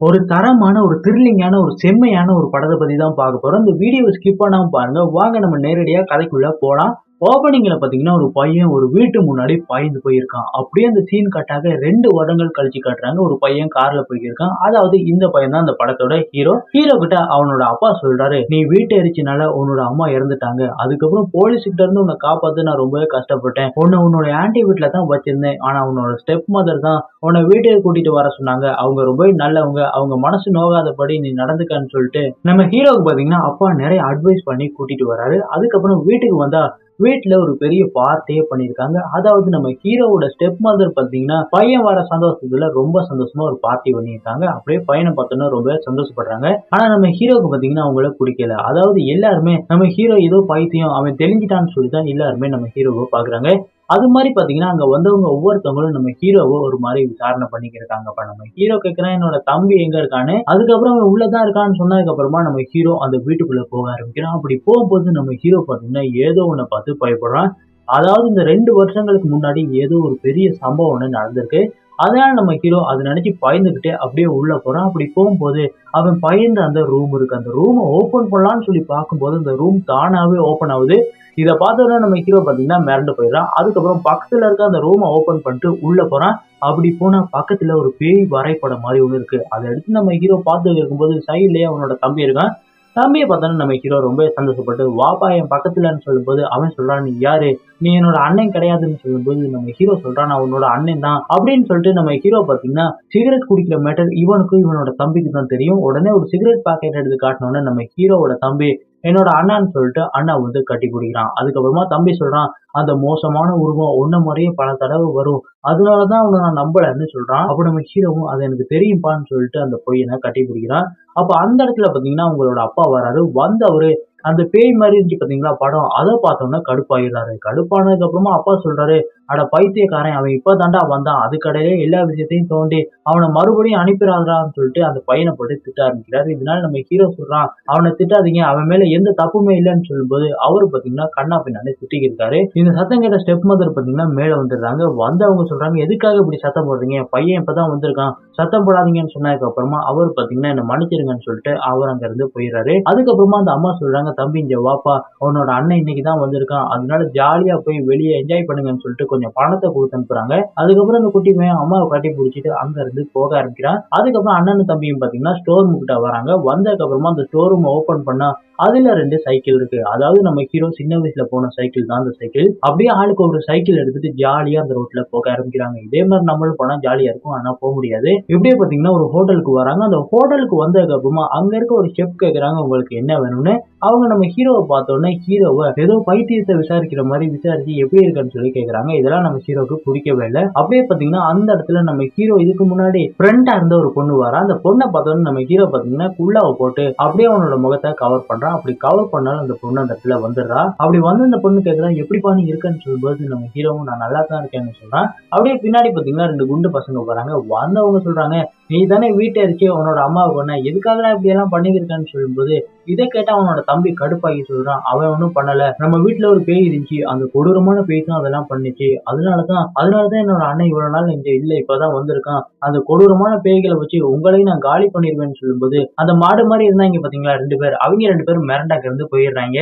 ஒரு தரமான ஒரு த்ரில்லிங்கான ஒரு செம்மையான ஒரு படத்தை பத்தி தான் பார்க்க போறோம். இந்த வீடியோவை ஸ்கிப் பண்ணாம பாருங்க. வாங்க நம்ம நேரடியா கதைக்குள்ள போலாம். ஓபனிங்ல பாத்தீங்கன்னா ஒரு பையன் ஒரு வீட்டு முன்னாடி பாய்ந்து போயிருக்கான். அப்படியே அந்த சீன் கட்டாக ரெண்டு வருடங்கள் கழிச்சு காட்டுறாங்க. ஒரு பையன் கார்ல போயிருக்கான். அதாவது இந்த பையன் தான் அந்த படத்தோட ஹீரோ ஹீரோ கிட்ட அவனோட அப்பா சொல்றாரு நீ வீட்டை எரிச்சினால உன்னோட அம்மா இறந்துட்டாங்க. அதுக்கப்புறம் போலீஸ் கிட்ட இருந்து உன்னை காப்பாத்து நான் ரொம்பவே கஷ்டப்பட்டேன். உன்னை உன்னோட ஆன்டி வீட்டுல தான் வச்சிருந்தேன். ஆனா உன்னோட ஸ்டெப் மதர் தான் உன்னை வீட்டை கூட்டிட்டு வர சொன்னாங்க. அவங்க ரொம்ப நல்லவங்க. அவங்க மனசு நோகாதபடி நீ நடந்துக்கன்னு சொல்லிட்டு நம்ம ஹீரோவுக்கு பாத்தீங்கன்னா அப்பா நிறைய அட்வைஸ் பண்ணி கூட்டிட்டு வராரு. அதுக்கப்புறம் வீட்டுக்கு வந்தா வீட்டுல ஒரு பெரிய பார்ட்டியே பண்ணியிருக்காங்க அதாவது நம்ம ஹீரோவோட ஸ்டெப் மதர் பாத்தீங்கன்னா பையன் வர சந்தோஷத்துல ரொம்ப சந்தோஷமா ஒரு பார்ட்டி பண்ணியிருக்காங்க. அப்படியே பையனை பார்த்தோன்னா ரொம்ப சந்தோஷப்படுறாங்க. ஆனா நம்ம ஹீரோக்கு பாத்தீங்கன்னா அவங்கள பிடிக்கல. அதாவது எல்லாருமே நம்ம ஹீரோ ஏதோ பைத்தியம் அவன் தெரிஞ்சிட்டான்னு சொல்லி தான் எல்லாருமே நம்ம ஹீரோவை பாக்குறாங்க அது மாதிரி பார்த்தீங்கன்னா அங்கே வந்தவங்க ஒவ்வொருத்தவங்களும் நம்ம ஹீரோவை ஒரு மாதிரி விசாரணை பண்ணிக்கிருக்காங்க. அப்ப நம்ம ஹீரோ கேட்குறேன் என்னோட தம்பி எங்கே இருக்கான்னு அதுக்கப்புறம் அவன் உள்ளே தான் இருக்கான்னு சொன்னதுக்கப்புறமா நம்ம ஹீரோ அந்த வீட்டுக்குள்ளே போக ஆரம்பிக்கிறான். அப்படி போகும்போது நம்ம ஹீரோ பார்த்தீங்கன்னா ஏதோ ஒன்றை பார்த்து பயப்படுறான். அதாவது இந்த ரெண்டு வருஷங்களுக்கு முன்னாடி ஏதோ ஒரு பெரிய சம்பவம் ஒன்று நடந்திருக்கு. அதனால நம்ம ஹீரோ அதை நினைச்சு பயந்துகிட்டே அப்படியே உள்ள போறான். அப்படி போகும்போது அவன் பயந்த அந்த ரூம் இருக்கு. அந்த ரூமை ஓப்பன் பண்ணலாம்னு சொல்லி பார்க்கும்போது அந்த ரூம் தானாவே ஓப்பன் ஆகுது. இதை பார்த்தோன்னா நம்ம ஹீரோ பார்த்தீங்கன்னா மிரண்டு போயிடறான். அதுக்கப்புறம் பக்கத்துல இருக்க அந்த ரூமை ஓப்பன் பண்ணிட்டு உள்ள போறான். அப்படி போனா பக்கத்துல ஒரு பேய் வரைபடம் மாதிரி ஒன்று இருக்கு. அதை எடுத்து நம்ம ஹீரோ பார்த்து இருக்கும்போது சைட்லயே அவனோட தம்பி இருக்கான். தம்பியை பார்த்தோன்னா நம்ம ஹீரோ ரொம்ப சந்தோஷப்பட்டு வாப்பா என் பக்கத்துலன்னு சொல்லும்போது அவன் சொல்றான் நீ யாரு? நீ என்னோட அண்ணன் கிடையாதுன்னு சொல்லும்போது நம்ம ஹீரோ சொல்றான் அவனோட அண்ணன் தான். அப்படின்னு சொல்லிட்டு நம்ம ஹீரோ பார்த்தீங்கன்னா சிகரெட் குடிக்கிற மேட்டர் இவனுக்கும் இவனோட தம்பிக்கு தான் தெரியும். உடனே ஒரு சிகரெட் பாக்கெட் எடுத்து காட்டினோடனே நம்ம ஹீரோவோட தம்பி என்னோட அண்ணான்னு சொல்லிட்டு அண்ணா வந்து கட்டி பிடிக்கிறான். அதுக்கப்புறமா தம்பி சொல்றான் அந்த மோசமான உருவம் ஒன்ன முறையே பல தடவை வரும். அதனாலதான் அவனை நான் நம்பலன்னு சொல்றான். அப்ப நம்ம ஹீரோவும் அது எனக்கு தெரியும்பான்னு சொல்லிட்டு அந்த பொய்யனை கட்டி பிடிக்கிறான். அப்ப அந்த இடத்துல பாத்தீங்கன்னா உங்களோட அப்பா வராரு. வந்தவரு அந்த பேய் மாதிரி இருந்துச்சு பாத்தீங்களா? படம். அதை பார்த்தோம்னா கடுப்பாயிடுறாரு. கடுப்பானதுக்கு அப்புறமா அப்பா சொல்றாரு அட பைத்தியக்காரன். அவன் இப்ப தாண்டா வந்தான். அதுக்கடையிலே எல்லா விஷயத்தையும் தோண்டி அவனை மறுபடியும் அனுப்பிடாதான்னு சொல்லிட்டு அந்த பையனை போட்டு திட்ட ஆரம்பிக்கிறாரு. இதனால நம்ம ஹீரோ சொல்றான். அவனை திட்டாதீங்க. அவன் மேல எந்த தப்புமே இல்லைன்னு சொல்லும்போது அவரு பாத்தீங்கன்னா கண்ணா பின்னாடி திட்டிக்கிருக்காரு. இந்த சத்தம் கேட்ட ஸ்டெப் மதர் பாத்தீங்கன்னா மேல வந்துடுறாங்க. வந்தவங்க சொல்றாங்க எதுக்காக இப்படி சத்தம் போடுறீங்க? பையன் இப்பதான் வந்திருக்கான். சத்தம் போடாதீங்கன்னு சொன்னதுக்கு அப்புறமா அவர் பாத்தீங்கன்னா என்ன மன்னிச்சிருங்கன்னு சொல்லிட்டு அவர் அங்க இருந்து போயிடுறாரு. அதுக்கப்புறமா அந்த அம்மா சொல்றாங்க தம்பி இங்க வாப்பா. உன்னோட அண்ணன் இன்னைக்கு தான் வந்திருக்கான். அதனால ஜாலியா போய் வெளியே என்ஜாய் பண்ணுங்கன்னு சொல்லிட்டு கொஞ்சம் பணத்தை கொடுத்து அனுப்புறாங்க. அதுக்கப்புறம் அந்த குட்டி பையன் அம்மாவை கட்டி பிடிச்சிட்டு அங்க இருந்து போக ஆரம்பிக்கிறான். அதுக்கப்புறம் அண்ணனும் தம்பியும் பாத்தீங்கன்னா ஸ்டோர் ரூம் கிட்ட வராங்க. வந்ததுக்கு அப்புறமா அந்த ஸ்டோர் ரூம் ஓபன் பண்ணா அதுல ரெண்டு சைக்கிள் இருக்கு. அதாவது நம்ம ஹீரோ சின்ன வயசுல போன சைக்கிள் தான் அந்த சைக்கிள் அப்படியே ஆளுக்கு ஒரு சைக்கிள் எடுத்துட்டு ஜாலியா அந்த ரோட்ல போக ஆரம்பிக்கிறாங்க. இதே மாதிரி நம்மளும் போனா ஜாலியா இருக்கும். ஆனா போக முடியாது. இப்படியே பாத்தீங்கன்னா ஒரு ஹோட்டலுக்கு வராங்க. அந்த ஹோட்டலுக்கு வந்ததுக்கு அப்புறமா அங்க இருக்க ஒரு செஃப் கேக்குறாங்க உங்களுக்கு என்ன வேணும்னு? அவங்க நம்ம ஹீரோவை பார்த்தோன்னே ஹீரோவை ஏதோ பைத்தியத்தை விசாரிக்கிற மாதிரி விசாரிச்சு எப்படி இருக்குன்னு சொல்லி கேக்குறாங்க. இதெல்லாம் நம்ம ஹீரோக்கு பிடிக்கவே இல்லை. அப்படியே பாத்தீங்கன்னா அந்த இடத்துல நம்ம ஹீரோ இதுக்கு முன்னாடி ஃப்ரெண்டா இருந்த ஒரு பொண்ணு வரா. அந்த பொண்ணை பார்த்தோன்னே நம்ம ஹீரோ பாத்தீங்கன்னா குள்ளாவை போட்டு அப்படியே அவனோட முகத்தை கவர் பண்றான் அப்படி கவர் பண்ணாலும் அந்த பொண்ணு அந்த இடத்துல வந்துடுறா. அப்படி வந்து அந்த பொண்ணு கேக்குறா எப்படிப்பா நீ இருக்கன்னு சொல்லும்போது நம்ம ஹீரோவும் நான் நல்லா தான் இருக்கேன்னு சொல்றான். அப்படியே பின்னாடி பாத்தீங்கன்னா ரெண்டு குண்டு பசங்க வராங்க. வந்தவங்க சொல்றாங்க நீ தானே வீட்டை இருக்கே உன்னோட அம்மாவுக்கு ஒண்ணு எதுக்காக இப்படி எல்லாம் பண்ணிக்கிருக்கான்னு சொல்லும்போது இதை கேட்டா அவனோட தம்பி கடுப்பாகி சொல்றான். அவன் ஒன்றும் பண்ணல. நம்ம வீட்டுல ஒரு பேய் இருந்துச்சு. அந்த கொடூரமான பேய் தான் அதெல்லாம் பண்ணுச்சு. அதனாலதான் அதனாலதான் என்னோட அண்ணன் இவ்வளவு நாள் இங்க இல்ல இப்பதான் வந்திருக்கான். அந்த கொடூரமான பேய்களை வச்சு உங்களையும் நான் காலி பண்ணிடுவேன்னு சொல்லும்போது அந்த மாடு மாதிரி இருந்தாங்க பாத்தீங்களா ரெண்டு பேர். அவங்க ரெண்டு பேரும் மிரண்டாக்க இருந்து போயிடுறாங்க.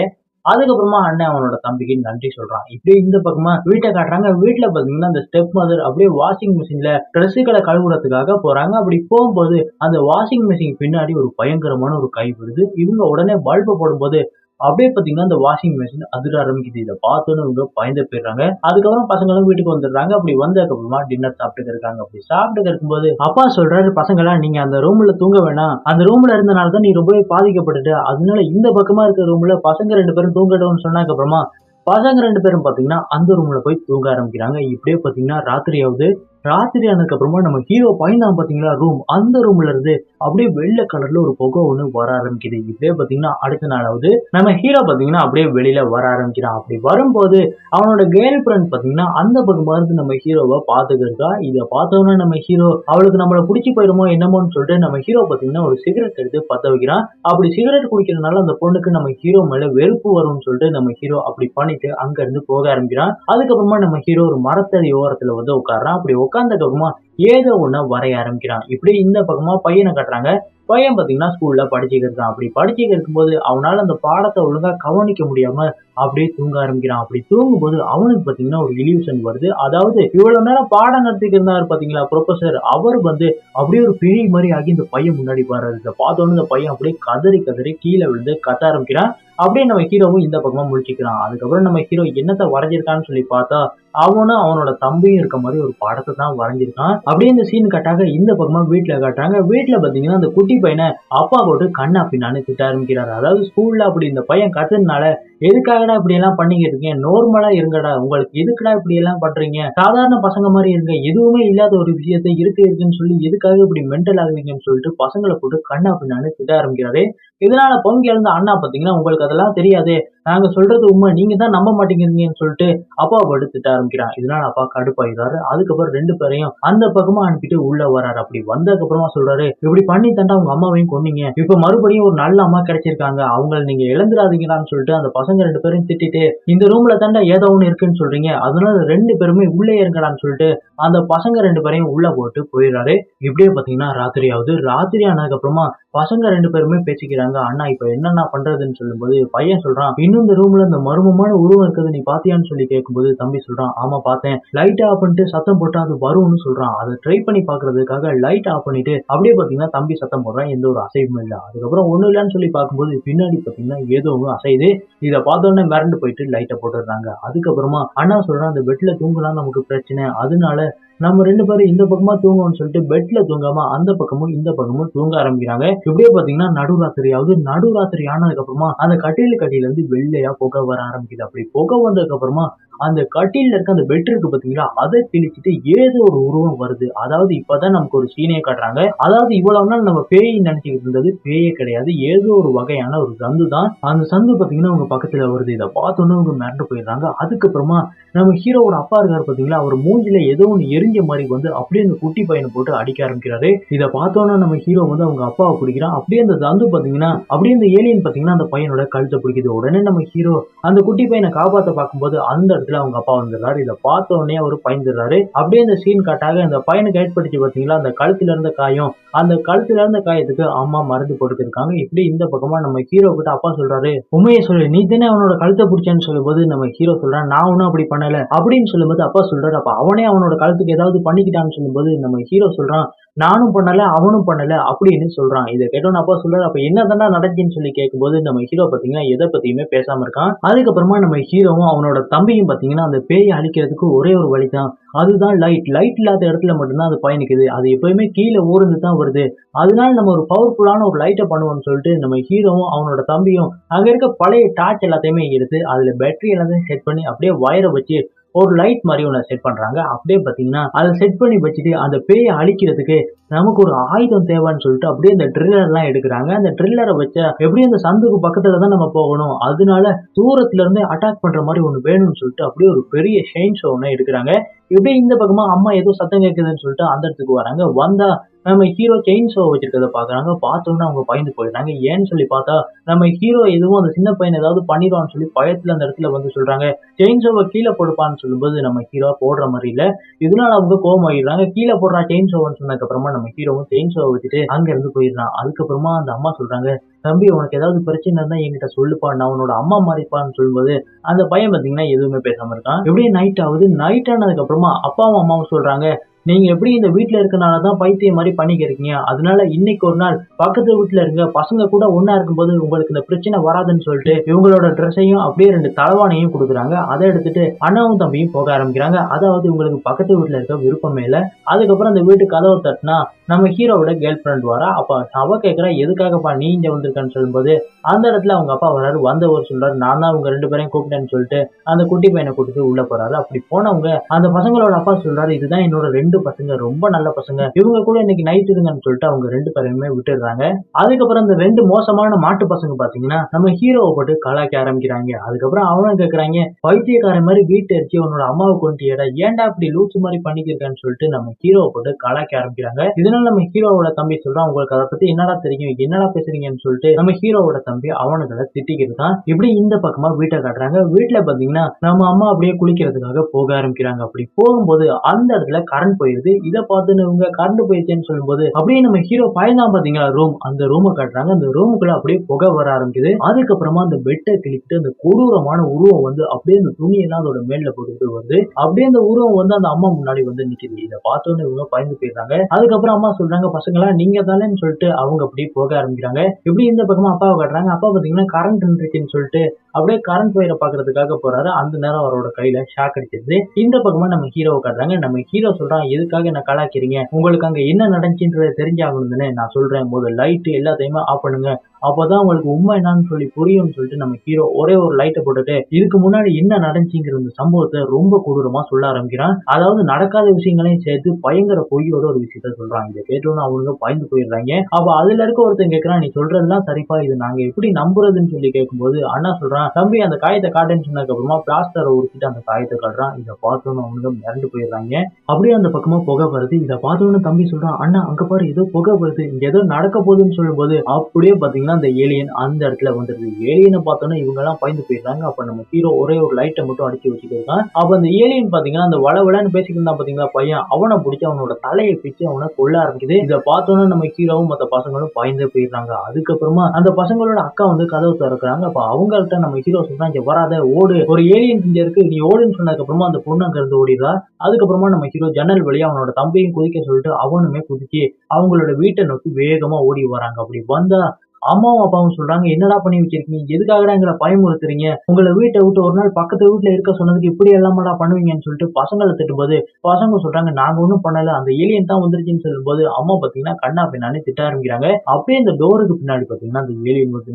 அதுக்கப்புறமா அண்ணன் அவனோட தம்பிக்கு நன்றி சொல்றான். இப்படியே இந்த பக்கமா வீட்டை காட்டுறாங்க. வீட்டுல பாத்தீங்கன்னா அந்த ஸ்டெப் மதர் அப்படியே வாஷிங் மிஷின்ல ட்ரெஸ்ஸுகளை கழுவுறதுக்காக போறாங்க. அப்படி போகும்போது அந்த வாஷிங் மிஷின் பின்னாடி ஒரு பயங்கரமான ஒரு கை வருது. இவங்க உடனே பல்பு போடும்போது அப்படியே பாத்தீங்கன்னா அந்த வாஷிங் மிஷின் அதிர ஆரம்பிக்குது. இதை பார்த்தோன்னு இவங்க பயந்து போயிடுறாங்க. அதுக்கப்புறம் பசங்களும் வீட்டுக்கு வந்துடுறாங்க. அப்படி வந்ததுக்கு அப்புறமா டின்னர் சாப்பிட்டு இருக்காங்க. அப்படி சாப்பிட்டு இருக்கும்போது அப்பா சொல்றாரு பசங்களா நீங்க அந்த ரூம்ல தூங்க வேணாம். அந்த ரூம்ல இருந்தனால தான் நீ ரொம்பவே பாதிக்கப்பட்டுட்டு. அதனால இந்த பக்கமா இருக்க ரூம்ல பசங்க ரெண்டு பேரும் தூங்கட்டும்னு சொன்னதுக்கு அப்புறமா பசங்க ரெண்டு பேரும் பாத்தீங்கன்னா அந்த ரூம்ல போய் தூங்க ஆரம்பிக்கிறாங்க. இப்படியே பாத்தீங்கன்னா ராத்திரியாவது ராத்திரி ஆனதுக்கு அப்புறமா நம்ம ஹீரோ பயந்தான் பாத்தீங்களா? ரூம் அந்த ரூம்ல இருந்து அப்படியே வெள்ளை கலர்ல ஒரு புகை ஒண்ணு வர ஆரம்பிக்குது. இதே பாத்தீங்கன்னா அடுத்த நாளாவது நம்ம ஹீரோ பாத்தீங்கன்னா அப்படியே வெளியில வர ஆரம்பிக்கிறான். அப்படி வரும்போது அவனோட கேர்ள் ஃப்ரெண்ட் பாத்தீங்கன்னா அந்த பக்கமா இருந்து நம்ம ஹீரோவை பாத்துக்கிருக்கா இதை பார்த்தோன்னே நம்ம ஹீரோ அவளுக்கு நம்மள பிடிச்சி போயிருமோ என்னமோன்னு சொல்லிட்டு நம்ம ஹீரோ பாத்தீங்கன்னா ஒரு சிகரெட் எடுத்து பத்த வைக்கிறான். அப்படி சிகரெட் குடிக்கிறதுனால அந்த பொண்ணுக்கு நம்ம ஹீரோ மேல வெறுப்பு வரும்னு சொல்லிட்டு நம்ம ஹீரோ அப்படி பண்ணிட்டு அங்க இருந்து போக ஆரம்பிக்கிறான். அதுக்கப்புறமா நம்ம ஹீரோ ஒரு மரத்தடி ஓரத்துல வந்து உட்காடுறான் அப்படி உட்கார்ந்ததுக்கு அப்புறமா ஏதோ ஒண்ண வரைய ஆரம்பிக்கிறான். இப்படி இந்த பக்கமா பையனை கட்டுறாங்க. பையன் பார்த்தீங்கன்னா ஸ்கூலில் படிச்சுக்கிட்டு இருக்கான். அப்படி படிச்சுக்கிட்டு இருக்கும்போது அவனால் அந்த பாடத்தை ஒழுங்காக கவனிக்க முடியாமல் அப்படியே தூங்க ஆரம்பிக்கிறான். அப்படி தூங்கும்போது அவனுக்கு பார்த்தீங்கன்னா ஒரு இலியூஷன் வருது. அதாவது இவ்வளோ நேரம் பாடம் நடத்திட்டு இருந்தார் பார்த்தீங்களா ப்ரொஃபஸர் அவர் வந்து அப்படியே ஒரு பிழை மாதிரி ஆகி இந்த பையன் முன்னாடி வர்றது இதை பார்த்தோன்னு இந்த பையன் அப்படியே கதறி கதறி கீழே விழுந்து கத்த ஆரம்பிக்கிறான். அப்படியே நம்ம ஹீரோவும் இந்த பக்கமாக முடிச்சுக்கிறான் அதுக்கப்புறம் நம்ம ஹீரோ என்னத்தை வரைஞ்சிருக்கான்னு சொல்லி பார்த்தா அவனும் அவனோட தம்பியும் இருக்க மாதிரி ஒரு படத்தை தான் வரைஞ்சிருக்கான். அப்படியே இந்த சீன் கட்டாக இந்த பக்கமாக வீட்டில் காட்டுறாங்க. வீட்டில் பார்த்தீங்கன்னா அந்த குட்டி பையனை அப்பா போட்டு கண்ணா பின்னான்னு திட்ட ஆரம்பிக்கிறாரு. அதாவது ஸ்கூல்ல அப்படி இந்த பையன் கத்துனால எதுக்காகடா இப்படி எல்லாம் பண்ணிக்கிட்டு இருக்கீங்க? நார்மலா இருங்கடா. உங்களுக்கு எதுக்குடா இப்படி எல்லாம் பண்றீங்க? சாதாரண பசங்க மாதிரி இருங்க. எதுவுமே இல்லாத ஒரு விஷயத்தை இருக்கு இருக்குன்னு சொல்லி எதுக்காக இப்படி மென்டல் ஆகுவீங்கன்னு சொல்லிட்டு பசங்களை போட்டு கண்ணா பின்னான்னு திட்ட ஆரம்பிக்கிறாரு. இதனால பொங்கி எழுந்த அண்ணா பாத்தீங்கன்னா உங்களுக்கு அதெல்லாம் தெரியாது. நாங்க சொல்றது உண்மை. நீங்க தான் நம்ப மாட்டேங்கிறீங்கன்னு சொல்லிட்டு அப்பா போட்டு திட்ட ஆரம்பிக்கிறான் இதனால அப்பா கடுப்பாயிடுறாரு அதுக்கப்புறம் ரெண்டு பேரையும் அந்த பக்கமா அனுப்பிட்டு உள்ள வராரு அப்படி வந்ததுக்கு அப்புறமா சொல்றாரு இப்படி பண்ணி தண்டா உங்க அம்மாவையும் கொன்னீங்க. இப்ப மறுபடியும் ஒரு நல்ல அம்மா கிடைச்சிருக்காங்க. அவங்கள நீங்க இழந்துடாதீங்களான்னு சொல்லிட்டு அந்த பசங்க ரெண்டு பேரும் திட்டிட்டு இந்த ரூம்ல தாண்டா ஏதோ ஒண்ணு இருக்குன்னு சொல்றீங்க. அதனால ரெண்டு பேருமே உள்ளே இருங்கடான்னு சொல்லிட்டு அந்த பசங்க ரெண்டு பேரையும் உள்ள போட்டு போயிடுறாரு. இப்படியே பாத்தீங்கன்னா ராத்திரி ஆகுது. ராத்திரி ஆனதுக்கு அப்புறமா பசங்க ரெண்டு பேருமே பேசிக்கிறாங்க. அண்ணா இப்ப என்னென்ன பண்றதுன்னு சொல்லும்போது பையன் சொல்றான் இன்னும் இந்த ரூம்ல இந்த மர்மமான உருவம் இருக்குது நீ பாத்தியான்னு சொல்லி கேட்கும்போது தம்பி சொல்றான் ஆமா பார்த்தேன் லைட் ஆஃப் பண்ணிட்டு சத்தம் போட்டா அது வரும்னு சொல்றான். அதை ட்ரை பண்ணி பாக்குறதுக்காக லைட் ஆஃப் பண்ணிட்டு அப்படியே பாத்தீங்கன்னா தம்பி சத்தம் போடுறான். எந்த ஒரு அசைவும் இல்லை. அதுக்கப்புறம் ஒண்ணும் இல்லைன்னு சொல்லி பார்க்கும்போது பின்னாடி பாத்தீங்கன்னா ஏதோ ஒன்று அசையுது. இது பார்த்தோன்னே மிரண்டு போயிட்டு லைட்டை போட்டுடுறாங்க. அதுக்கப்புறமா அண்ணா சொல்றான் அந்த பெட்ல தூங்கலாம் நமக்கு பிரச்சனை. அதனால நம்ம ரெண்டு பேரும் இந்த பக்கமா தூங்கணும்னு சொல்லிட்டு பெட்ல தூங்காம அந்த பக்கமும் இந்த பக்கமும் தூங்க ஆரம்பிக்கிறாங்க. இப்படியே பாத்தீங்கன்னா நடுராத்திரி ஆகுது நடுராத்திரி ஆனதுக்கு அப்புறமா அந்த கட்டில கட்டில இருந்து வெள்ளையா புகை வர ஆரம்பிக்குது. அப்படி புகை வந்ததுக்கு அப்புறமா அந்த கட்டில இருக்க அந்த பெட் இருக்கு பாத்தீங்களா அதை திணிச்சுட்டு ஏதோ ஒரு உருவம் வருது. அதாவது இப்பதான் நமக்கு ஒரு சீனையை காட்டுறாங்க. அதாவது இவ்வளவு நாள் நம்ம பேய் நினைச்சிட்டு இருந்தது பேயே கிடையாது. ஏதோ ஒரு வகையான ஒரு சந்து தான் அந்த சந்து பாத்தீங்கன்னா உங்க பக்கத்துல வருது. இதை பார்த்தோன்னே அவங்க மிரண்டு போயிடுறாங்க. அதுக்கப்புறமா நம்ம ஹீரோவோட அப்பா இருக்காரு பாத்தீங்களா அவர் மூஞ்சில ஏதோ ஒன்று எரிஞ்ச மாதிரி வந்து அப்படியே அந்த குட்டி பையனை போட்டு அடிக்க ஆரம்பிக்கிறாரு. இதை பார்த்தோன்னா நம்ம ஹீரோ வந்து அவங்க அப்பாவை பிடிக்கிறான். அப்படியே அந்த தந்து பாத்தீங்கன்னா அப்படியே அந்த ஏலியன் பாத்தீங்கன்னா அந்த பையனோட கழுத்தை பிடிக்குது. உடனே நம்ம ஹீரோ அந்த குட்டி பையனை காப்பாத்த பார்க்கும்போது அந்த இடத்துல அவங்க அப்பா வந்துடுறாரு. இதை பார்த்த உடனே அவர் பயந்துடுறாரு. அப்படியே இந்த சீன் காட்டாக அந்த பையனுக்கு ஏற்படுத்தி பாத்தீங்களா அந்த கழுத்துல இருந்த காயம். அந்த கழுத்துல இருந்த காயத்துக்கு அம்மா மருந்து போட்டுருக்காங்க இப்படி இந்த பக்கமா நம்ம ஹீரோ கிட்ட அப்பா சொல்றாரு உண்மையை சொல்லு. நீ தானே அவனோட கழுத்தை பிடிச்சேன்னு சொல்லும்போது நம்ம ஹீரோ சொல்றான் நான் ஒன்னும் அப்படி பண்ணல. அப்படின்னு சொல்லும்போது அப்பா சொல்றாரு அப்ப அவனே அவனோட கழுத்துக்கு ஏதாவது பண்ணிக்கிட்டான்னு சொல்லும்போது நம்ம ஹீரோ சொல்றான் நானும் பண்ணல அவனும் பண்ணல அப்படின்னு சொல்றான். இதை கேட்டோன்னு அப்பா சொல்றாரு. அப்ப என்ன தானே நடந்துச்சுன்னு சொல்லி கேட்கும்போது நம்ம ஹீரோ பாத்தீங்கன்னா எதை பத்தியுமே பேசாம இருக்கான். அதுக்கப்புறமா நம்ம ஹீரோவும் அவனோட தம்பியும் பாத்தீங்கன்னா அந்த பேயை அழிக்கிறதுக்கு ஒரே ஒரு வழி தான் அதுதான் லைட் லைட் இல்லாத இடத்துல மட்டும்தான் அது பயணிக்குது. அது எப்பயுமே கீழே ஊர்ந்து தான் வருது. அதனால நம்ம ஒரு பவர்ஃபுல்லான ஒரு லைட்டை பண்ணுவோம்னு சொல்லிட்டு நம்ம ஹீரோவும் அவனோட தம்பியும் அங்க இருக்க பழைய டார்ச் எல்லாத்தையுமே எடுத்து அதுல பேட்டரி எல்லாத்தையும் செட் பண்ணி அப்படியே வயரை வச்சு ஒரு லைட் மாதிரி ஒன்று செட் பண்ணுறாங்க அப்படியே பார்த்தீங்கன்னா அதை செட் பண்ணி வச்சுட்டு அந்த பேயை அழிக்கிறதுக்கு நமக்கு ஒரு ஆயுதம் தேவைன்னு சொல்லிட்டு அப்படியே அந்த ட்ரில்லர்லாம் எடுக்கிறாங்க. அந்த ட்ரில்லரை வச்ச எப்படியும் அந்த சந்துக்கு பக்கத்தில் தான் நம்ம போகணும். அதனால தூரத்துல இருந்து அட்டாக் பண்ணுற மாதிரி ஒன்று வேணும்னு சொல்லிட்டு அப்படியே ஒரு பெரிய ஷெயின் ஷோ ஒன்று எடுக்கிறாங்க. இப்படியே இந்த பக்கமா அம்மா ஏதோ சத்தம் கேட்குதுன்னு சொல்லிட்டு அந்த இடத்துக்கு வராங்க. வந்தா நம்ம ஹீரோ செயின் ஷோ வச்சிருக்கிறத பாக்குறாங்க பார்த்தோன்னே அவங்க பயந்து போயிடுறாங்க. ஏன்னு சொல்லி பார்த்தா நம்ம ஹீரோ எதுவும் அந்த சின்ன பையன் ஏதாவது பண்ணிடுவான்னு சொல்லி பயத்துல அந்த இடத்துல வந்து சொல்றாங்க. செயின் ஷோவை கீழே போடுப்பான்னு சொல்லும்போது நம்ம ஹீரோ போடுற மாதிரி இல்ல. இதனால அவங்க கோவம் ஆகிடுறாங்க கீழே போடுறா செயின் ஷோன்னு சொன்னதுக்கு அப்புறமா நம்ம ஹீரோவும் செயின் ஷோவை வச்சுட்டு அங்க இருந்து போயிடுறான். அதுக்கப்புறமா அந்த அம்மா சொல்றாங்க தம்பி உனக்கு ஏதாவது பிரச்சனை இருந்தா என்கிட்ட சொல்லுப்பா நான் உன்னோட அம்மா மாதிரிப்பான்னு சொல்லும்போது அந்த பையன் பாத்தீங்கன்னா எதுவுமே பேசாம இருக்கான். எப்படியே நைட் ஆகுது. நைட் ஆனதுக்கு அப்புறமா அப்பாவும் அம்மாவும் சொல்றாங்க நீங்க எப்படி இந்த வீட்ல இருக்கனால தான் பைத்தியம் மாதிரி பண்ணிக்கிறீங்க? அதனால இன்னைக்கு ஒரு நாள் பக்கத்து வீட்டுல இருக்க பசங்க கூட ஒண்ணா இருக்கும்போது உங்களுக்கு இந்த பிரச்சனை வராதுன்னு சொல்லிட்டு இவங்களோட ட்ரெஸ்ஸையும் அப்படியே ரெண்டு தலவானையும் கொடுக்குறாங்க. அதை எடுத்துட்டு அண்ணாவும் தம்பியும் போக ஆரம்பிக்கிறாங்க. அதாவது உங்களுக்கு பக்கத்து வீட்டில் இருக்க விருப்பமே இல்லை. அதுக்கப்புறம் அந்த வீட்டு கதவை தட்டினா நம்ம ஹீரோவோட கேர்ள் ஃப்ரெண்ட் வரா. அப்ப அவ கேட்கறா எதுக்காகப்பா நீ இங்கே வந்திருக்கான்னு சொல்லும்போது அந்த இடத்துல அவங்க அப்பா வராரு வந்தவர் சொல்றாரு நான் தான் அவங்க ரெண்டு பேரையும் கூப்பிட்டேன்னு சொல்லிட்டு அந்த குட்டி பையனை கூட்டிட்டு உள்ள போறாரு. அப்படி போனவங்க அந்த பசங்களோட அப்பா சொல்றாரு இதுதான் என்னோட ரெண்டு பசங்க ரொம்ப நல்ல பசங்க. இவங்க கூட இன்னைக்கு நைட் இருங்கன்னு சொல்லிட்டு அவங்க ரெண்டு பேரையுமே விட்டுடுறாங்க. அதுக்கப்புறம் அந்த ரெண்டு மோசமான மாட்டு பசங்க பாத்தீங்கன்னா நம்ம ஹீரோவை போட்டு கலாய்க்க ஆரம்பிக்கிறாங்க. அதுக்கப்புறம் அவனும் கேக்குறாங்க பைத்தியக்காரன் மாதிரி வீட்டு அடிச்சு உன்னோட அம்மாவை கொண்டு ஏடா ஏன்டா இப்படி லூச்சு மாதிரி பண்ணிக்கிருக்கான்னு சொல்லிட்டு நம்ம ஹீரோவை போட்டு கலாய்க்க ஆரம்பிக்கிறாங்க. இதனால நம்ம ஹீரோவோட தம்பி சொல்றான் உங்களுக்கு அதை பத்தி என்னடா தெரியும்? என்னடா பேசுறீங்கன்னு சொல்லிட்டு நம்ம ஹீரோவோட தம்பி அவனுங்களை திட்டிக்கிட்டு தான் இப்படி இந்த பக்கமா வீட்டை காட்டுறாங்க. வீட்டுல பாத்தீங்கன்னா நம்ம அம்மா அப்படியே குளிக்கிறதுக்காக போக ஆரம்பிக்கிறாங்க. அப்படி போகும்போது அந்த இடத்துல கரண்ட் போயிருது. இதை பார்த்து இவங்க கரண்ட் போயிருச்சேன்னு சொல்லும்போது அப்படியே நம்ம ஹீரோ பயந்தான் பாத்தீங்களா ரூம் அந்த ரூமை காட்டுறாங்க. அந்த ரூமுக்குள்ள அப்படியே புகை வர ஆரம்பிக்குது. அதுக்கப்புறமா அந்த பெட்டை கிழிக்கிட்டு அந்த கொடூரமான உருவம் வந்து அப்படியே அந்த துணியெல்லாம் அதோட மேல போட்டுட்டு வருது அப்படியே அந்த உருவம் வந்து அந்த அம்மா முன்னாடி வந்து நிக்குது. இதை பார்த்தோன்னு இவங்க பயந்து போயிடுறாங்க. அதுக்கப்புறம் அம்மா சொல்றாங்க பசங்களா நீங்க தானேன்னு சொல்லிட்டு அவங்க அப்படியே போக ஆரம்பிக்கிறாங்க. இப்படி இந்த பக்கமா அப்பாவை காட்டுறாங்க? அப்பா பாத்தீங்கன்னா கரண்ட் நின்றுச்சுன்னு சொல்லிட்டு அப்படியே கரண்ட் ஒயரை பாக்குறதுக்காக போறாரு. அந்த நேரம் அவரோட கையில ஷாக் அடிச்சிருது. இந்த பக்கமா நம்ம ஹீரோவை காட்டுறாங்க. நம்ம ஹீரோ சொல்றான் எதுக்காக என்ன கலாக்கிறீங்க? உங்களுக்கு அங்க என்ன நடந்துச்சுன்றதை தெரிஞ்சாகணும்னு நான் சொல்றேன். போது லைட் எல்லாத்தையுமே ஆஃப் பண்ணுங்க. அப்பதான் அவங்களுக்கு உண்மை என்னன்னு சொல்லி புரியும்னு சொல்லிட்டு நம்ம ஹீரோ ஒரே ஒரு லைட்டை போட்டுட்டு இதுக்கு முன்னாடி என்ன நடந்துச்சுங்கிற இந்த சம்பவத்தை ரொம்ப கொடூரமா சொல்ல ஆரம்பிக்கிறான். அதாவது நடக்காத விஷயங்களையும் சேர்த்து பயங்கர பொய்யோட ஒரு விஷயத்த சொல்றாங்க. இதை கேட்டோன்னு அவனுங்க பயந்து போயிடுறாங்க. அப்ப அதுல இருக்க ஒருத்தன் கேட்கறான் நீ சொல்றதுலாம் சரிப்பா இது நாங்க எப்படி நம்புறதுன்னு சொல்லி கேட்கும்போது அண்ணா சொல்றான் தம்பி அந்த காயத்தை காட்டுன்னு சொன்னதுக்கு அப்புறமா பிளாஸ்டரை உடுத்திட்டு அந்த காயத்தை காட்டுறான். இதை பார்த்தோன்னு அவனுங்க மிரண்டு போயிடுறாங்க. அப்படியே அந்த பக்கமா புகை வருது இதை பார்த்தோன்னு தம்பி சொல்றான் அண்ணா அங்க பாரு ஏதோ புகை வருது இங்க ஏதோ நடக்க போகுதுன்னு சொல்லும்போது அப்படியே பாத்தீங்கன்னா அந்த ஏலியன் அந்த இடத்துல வந்துருது. ஏலியனை பார்த்தோன்னா இவங்க எல்லாம் பயந்து போயிடுறாங்க. அப்ப நம்ம ஹீரோ ஒரே ஒரு லைட்டை மட்டும் அடிச்சு வச்சுக்கிருக்கான் அப்ப அந்த ஏலியன் பாத்தீங்கன்னா அந்த வள வளன்னு பேசிக்கிட்டு இருந்தா பாத்தீங்களா பையன்? அவனை பிடிச்சி அவனோட தலையை பிச்சு அவனை கொல்ல ஆரம்பிக்குது. இதை பார்த்தோன்னா நம்ம ஹீரோவும் மத்த பசங்களும் பயந்து போயிடுறாங்க. அதுக்கப்புறமா அந்த பசங்களோட அக்கா வந்து கதவு திறக்கிறாங்க. அப்ப அவங்கள்ட்ட நம்ம ஹீரோ சொல்றாங்க இங்க வராத ஓடு. ஒரு ஏலியன் இங்க இருக்கு நீ ஓடுன்னு சொன்னதுக்கு அப்புறமா அந்த பொண்ணு அங்க இருந்து ஓடிடுறா. அதுக்கப்புறமா நம்ம ஹீரோ ஜன்னல் வழியா அவனோட தம்பியும் குதிக்க சொல்லிட்டு அவனுமே குதிச்சு அவங்களோட வீட்டை நோக்கி வேகமா ஓடி வராங்க. அப்படி வந்தா அம்மாவும் அப்பாவும் சொல்றாங்க என்னடா பண்ணி வச்சிருக்கீங்க? எதுக்காகடா எங்களை பயமுறுத்துறீங்க? உங்களை வீட்டை விட்டு ஒரு நாள் பக்கத்து வீட்டுல இருக்க சொன்னதுக்கு இப்படி எல்லாமடா பண்ணுவீங்கன்னு சொல்லிட்டு பசங்களை திட்டும்போது பசங்க சொல்றாங்க நாங்க ஒண்ணும் பண்ணல. அந்த ஏலியன் தான் வந்துருச்சுன்னு சொல்லும்போது அம்மா பாத்தீங்கன்னா கண்ணா பின்னாலே திட்ட ஆரம்பிக்கிறாங்க. அப்படியே இந்த டோருக்கு பின்னாடி பாத்தீங்கன்னா அந்த ஏலியன் வந்து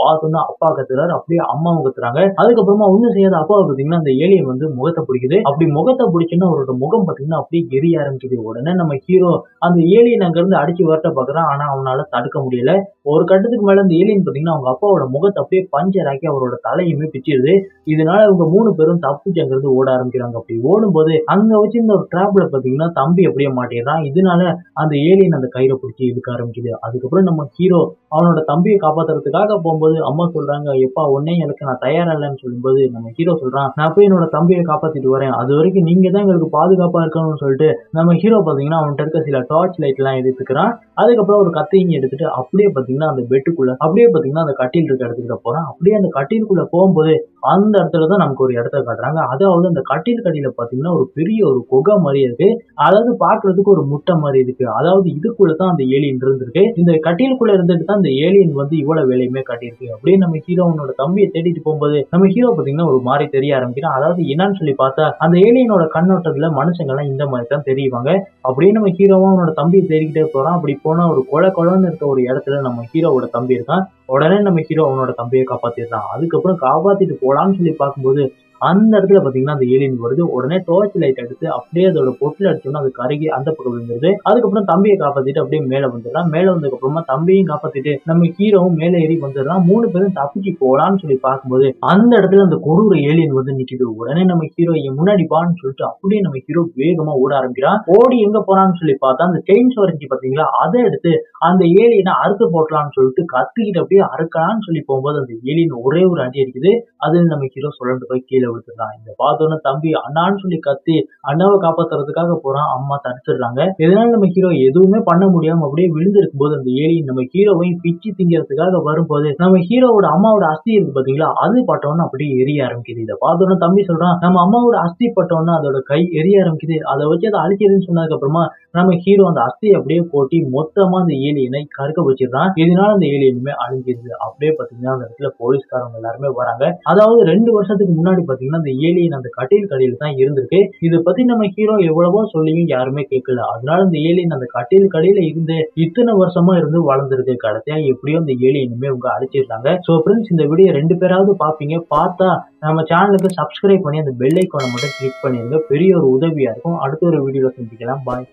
பார்த்தோம்னா இதை அப்பா கத்துறாரு. அப்படியே அம்மாவும் கத்துறாங்க. அதுக்கப்புறமா ஒன்றும் செய்யாத அப்பா பாத்தீங்கன்னா அந்த ஏலியன் வந்து முகத்தை பிடிக்குது. அப்படி முகத்தை பிடிச்சுன்னா அவரோட முகம் பாத்தீங்கன்னா அப்படியே எரிய ஆரம்பிக்குது. உடனே நம்ம ஹீரோ அந்த ஏலியன் அங்க இருந்து அடிச்சு வரட்ட பாக்குறான். ஆனா அவனால தடுக்க முடியல. ஒரு கட்டத்துக்கு மேல இந்த ஏலியன் பாத்தீங்கன்னா அவங்க அப்பாவோட முகத்தை அப்படியே பஞ்சர் ஆக்கி அவரோட தலையுமே பிச்சிருது இதனால இவங்க மூணு பேரும் தப்பிச்சு அங்கிருந்து ஓட ஆரம்பிக்கிறாங்க. அப்படி ஓடும்போது அங்க வச்சிருந்த ஒரு டிராப்ல பாத்தீங்கன்னா தம்பி அப்படியே மாட்டிடுறான். இதனால அந்த ஏலியன் அந்த கயிறை பிடிச்சி இழுக்க ஆரம்பிக்குது. அதுக்கப்புறம் நம்ம ஹீரோ அவனோட தம்பியை காப்பாத்துறதுக்காக போகும்போது அம்மா சொல்றாங்க எப்பா உடனே எனக்கு நான் தயாரா இல்லைன்னு சொல்லும்போது நம்ம ஹீரோ சொல்றான் நான் போய் என்னோட தம்பியை காப்பாத்திட்டு வரேன். அது வரைக்கும் நீங்க தான் எங்களுக்கு பாதுகாப்பா இருக்கணும்னு சொல்லிட்டு நம்ம ஹீரோ பாத்தீங்கன்னா அவன்கிட்ட இருக்க சில டார்ச் லைட் எல்லாம் எடுத்துக்கிறான். அதுக்கப்புறம் ஒரு கத்தையும் எடுத்துட்டு அப்படியே பாத்தீங்கன்னா அந்த பெட் பெட்டுக்குள்ள அப்படியே பாத்தீங்கன்னா அந்த கட்டில் இருக்க இடத்துக்கிட்ட போறான். அப்படியே அந்த கட்டிலுக்குள்ள போகும்போது அந்த இடத்துல தான் நமக்கு ஒரு இடத்த காட்டுறாங்க. அதாவது அந்த கட்டில் கடியில் பாத்தீங்கன்னா ஒரு பெரிய ஒரு குகை மாதிரி இருக்கு. அதாவது பாக்குறதுக்கு ஒரு முட்டை மாதிரி இருக்கு. அதாவது இதுக்குள்ள தான் அந்த ஏலியன் இருந்திருக்கு. இந்த கட்டிலுக்குள்ள இருந்துட்டு தான் அந்த ஏலியன் வந்து இவ்வளவு வேலையுமே காட்டியிருக்கு. அப்படியே நம்ம ஹீரோவனோட தம்பியை தேடிட்டு போகும்போது நம்ம ஹீரோ பாத்தீங்கன்னா ஒரு மாதிரி தெரிய ஆரம்பிக்கிறோம் அதாவது என்னன்னு சொல்லி பார்த்தா அந்த ஏலியனோட கண்ணோட்டத்துல மனுஷங்கள்லாம் இந்த மாதிரி தான் தெரியுவாங்க அப்படியே நம்ம ஹீரோவும் அவனோட தம்பியை தேடிக்கிட்டே போறான். அப்படி போனா ஒரு கொலை கொலன்னு இருக்க ஒரு இடத்துல நம்ம ஹீரோவோட தம்பி இருக்கான். உடனே நம்ம ஹீரோ அவனோட தம்பியை காப்பாத்திடுறான். அதுக்கப்புறம் காப்பாத்திட்டு போலான்னு சொல்லி பார்க்கும்போது அந்த இடத்துல பாத்தீங்கன்னா அந்த ஏலியன் வருது. உடனே டோர்ச் லைட் எடுத்து அப்படியே அதோட பொட்டில் அடிச்சோன்னா அது கருகி அந்த பக்கம் விழுந்துருது. அதுக்கப்புறம் தம்பியை காப்பாத்திட்டு அப்படியே மேல வந்துடுறான் மேல வந்ததுக்கு அப்புறமா தம்பியும் காப்பாத்திட்டு நம்ம ஹீரோவும் மேல ஏறி வந்துடுறான் மூணு பேரும் தப்பிச்சு போகலான்னு சொல்லி பார்க்கும்போது அந்த இடத்துல அந்த கொடூர ஏலியன் வந்து நிக்குது. உடனே நம்ம ஹீரோ என் முன்னாடி பான்னு சொல்லிட்டு அப்படியே நம்ம ஹீரோ வேகமா ஓட ஆரம்பிக்கிறான். ஓடி எங்க போறான்னு சொல்லி பார்த்தா அந்த செயின் வரைஞ்சி பாத்தீங்களா? அதை எடுத்து அந்த ஏலியனை அறுத்து போட்டலாம்னு சொல்லிட்டு கத்திக்கிட்டு அப்படியே அறுக்கலாம்னு சொல்லி போகும்போது அந்த ஏலியன் ஒரே ஒரு அடி அடிக்குது. அது நம்ம ஹீரோ சொல்லிட்டு போய் கீழே விட்டுறான் இந்த பார்த்தோன்னே தம்பி அண்ணான்னு சொல்லி கத்தி அண்ணாவை காப்பாத்துறதுக்காக போறான். அம்மா தடுத்துடுறாங்க இதனால நம்ம ஹீரோ எதுவுமே பண்ண முடியாம அப்படியே விழுந்திருக்கும் போது அந்த ஏலி நம்ம ஹீரோவையும் பிச்சு திங்கிறதுக்காக வரும்போது நம்ம ஹீரோவோட அம்மாவோட அஸ்தி இருக்கு பாத்தீங்களா? அது பட்டோன்னு அப்படியே எரிய ஆரம்பிக்குது. இதை பார்த்தோன்னே தம்பி சொல்றான் நம்ம அம்மாவோட அஸ்தி பட்டோன்னு அதோட கை எரிய ஆரம்பிக்குது. அதை வச்சு அதை அழிக்கிறதுன்னு சொன்னதுக்கு அப்புறமா நம்ம ஹீரோ அந்த அஸ்தியை அப்படியே போட்டி மொத்தமா அந்த ஏலியனை கருக்க வச்சிடறான். இதனால அந்த ஏலியனுமே அழிஞ்சிருது? அப்படியே பாத்தீங்கன்னா அந்த இடத்துல போலீஸ்காரங்க எல்லாருமே வராங்க. அதாவது ரெண்டு வருஷத்துக்கு முன்னாடி பாத்தீங்கன்னா அந்த ஏலியன் அந்த கட்டில் கடையில் தான் இருந்திருக்கு. இதை பத்தி நம்ம ஹீரோ எவ்வளவோ சொல்லியும் யாருமே கேட்கல. அதனால இந்த ஏலியன் அந்த கட்டில் கடையில இருந்து இத்தனை வருஷமா இருந்து வளர்ந்துருக்கு. கடைசியா எப்படியோ அந்த ஏலியனுமே உங்க அழைச்சிருக்காங்க. சோ ஃப்ரெண்ட்ஸ் இந்த வீடியோ ரெண்டு பேராவது பாப்பீங்க. பார்த்தா நம்ம சேனலுக்கு சப்ஸ்கிரைப் பண்ணி அந்த பெல் ஐக்கானை மட்டும் கிளிக் பண்ணிருங்க. பெரிய ஒரு உதவியா இருக்கும். அடுத்த ஒரு வீடியோல சந்திக்கலாம். பாய்